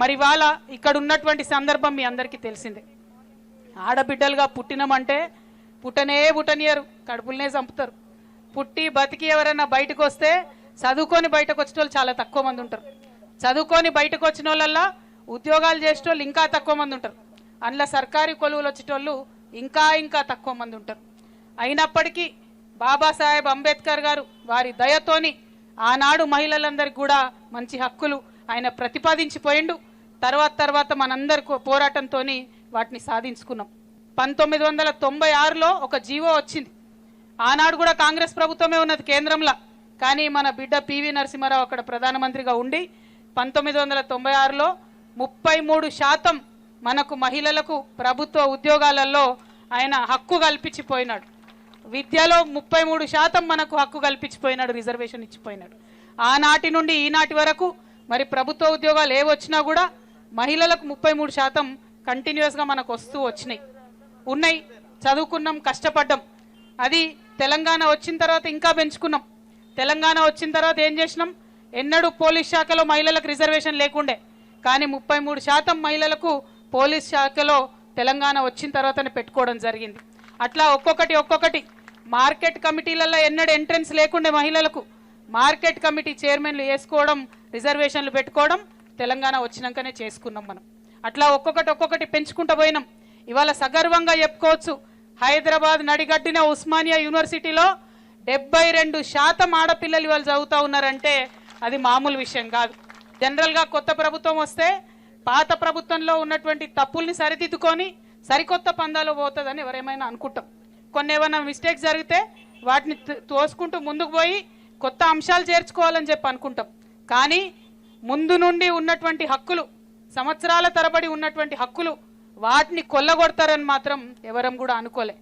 మరి ఇవాళ ఇక్కడ ఉన్నటువంటి సందర్భం మీ అందరికీ తెలిసిందే. ఆడబిడ్డలుగా పుట్టినమంటే పుట్టనే పుట్టనియరు కడుపులనే చంపుతారు. పుట్టి బతికి ఎవరైనా బయటకు వస్తే చదువుకొని బయటకు వచ్చిన వాళ్ళు చాలా తక్కువ మంది ఉంటారు. చదువుకొని బయటకు వచ్చిన వాళ్ళల్లా ఉద్యోగాలు చేసేటోళ్ళు ఇంకా తక్కువ మంది ఉంటారు. అందులో సర్కారీ కొలువులు వచ్చేటోళ్ళు ఇంకా ఇంకా తక్కువ మంది ఉంటారు. అయినప్పటికీ బాబాసాహెబ్ అంబేద్కర్ గారు వారి దయతోని ఆనాడు మహిళలందరికీ కూడా మంచి హక్కులు ఆయన ప్రతిపాదించిపోయిండు. తర్వాత తర్వాత మనందరి పోరాటంతో పోరాటంతోని వాటిని సాధించుకున్నాం. పంతొమ్మిది వందల తొంభై ఆరులో ఒక జీవో వచ్చింది. ఆనాడు కూడా కాంగ్రెస్ ప్రభుత్వమే ఉన్నది కేంద్రంలో. కానీ మన బిడ్డ పివి నరసింహారావు అక్కడ ప్రధానమంత్రిగా ఉండి పంతొమ్మిది వందల తొంభై ఆరులో ముప్పై మూడు శాతం మనకు మహిళలకు ప్రభుత్వ ఉద్యోగాలలో ఆయన హక్కు కల్పించిపోయినాడు. విద్యలో ముప్పై మూడు శాతం మనకు హక్కు కల్పించిపోయినాడు రిజర్వేషన్ ఇచ్చిపోయినాడు. ఆనాటి నుండి ఈనాటి వరకు మరి ప్రభుత్వ ఉద్యోగాలు ఏ వచ్చినా కూడా మహిళలకు ముప్పై మూడు శాతం కంటిన్యూస్గా మనకు వస్తూ వచ్చినాయి. ఉన్నాయి. చదువుకున్నాం కష్టపడ్డాం. అది తెలంగాణ వచ్చిన తర్వాత ఇంకా పెంచుకున్నాం. తెలంగాణ వచ్చిన తర్వాత ఏం చేసినాం? ఎన్నడూ పోలీస్ శాఖలో మహిళలకు రిజర్వేషన్ లేకుండే. కానీ ముప్పై మూడు శాతం మహిళలకు పోలీస్ శాఖలో తెలంగాణ వచ్చిన తర్వాతనే పెట్టుకోవడం జరిగింది. అట్లా ఒక్కొక్కటి ఒక్కొక్కటి. మార్కెట్ కమిటీలలో ఎన్నడూ ఎంట్రెన్స్ లేకుండే మహిళలకు మార్కెట్ కమిటీ చైర్మన్లు వేసుకోవడం రిజర్వేషన్లు పెట్టుకోవడం తెలంగాణ వచ్చినాకనే చేసుకున్నాం మనం. అట్లా ఒక్కొక్కటి ఒక్కొక్కటి పెంచుకుంటూ పోయినాం. ఇవాళ సగర్వంగా చెప్పుకోవచ్చు. హైదరాబాద్ నడిగడ్డిన ఉస్మానియా యూనివర్సిటీలో డెబ్బై రెండు శాతం ఆడపిల్లలు ఇవాళ చదువుతూ ఉన్నారంటే అది మామూలు విషయం కాదు. జనరల్గా కొత్త ప్రభుత్వం వస్తే పాత ప్రభుత్వంలో ఉన్నటువంటి తప్పుల్ని సరిదిద్దుకొని సరికొత్త పందాలు పోతుందని ఎవరేమైనా అనుకుంటాం. కొన్ని ఏమైనా మిస్టేక్స్ జరిగితే వాటిని తోసుకుంటూ ముందుకు పోయి కొత్త అంశాలు చేర్చుకోవాలని చెప్పి అనుకుంటాం. కానీ ముందు నుండి ఉన్నటువంటి హక్కులు సంవత్సరాల తరబడి ఉన్నటువంటి హక్కులు వాటిని కొల్లగొడతారని మాత్రం ఎవరం కూడా అనుకోలే.